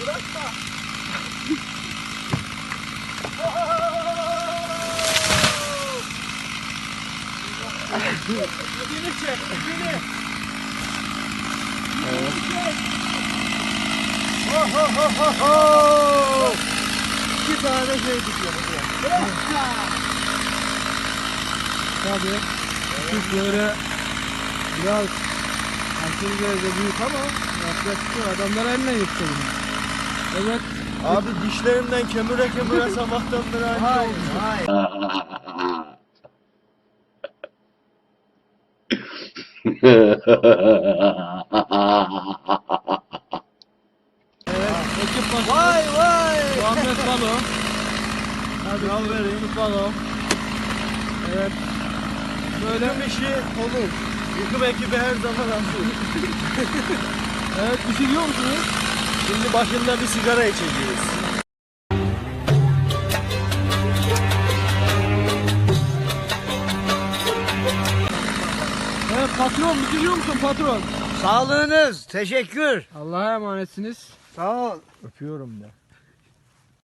Bırakma. Dibini çek, dibini. Ho ho ho ho ho. İki tane şey tutuyor. Tabii. Kuş böyle biraz aşırı derecede büyük ama yapacak bir şey yok. Adamlar eline yıktı bunu. Evet. Abi dişlerimden kemire kemire sabahtan beri aynı Hayır, olmuş. hayır. Evet. Ekip başı. Vay vay. Muhammed Balo. Hadi Yal vereyim. Yunus Balo. Evet. Böyle Yıkım işi olur. Yıkım ekibi her zaman hazır. evet pişiriyor musunuz? Şimdi başında bir sigara içeceğiz. Evet patron bitiriyor musun patron? Sağlığınız. Teşekkür. Allah'a emanetsiniz. Sağ ol. Öpüyorum da.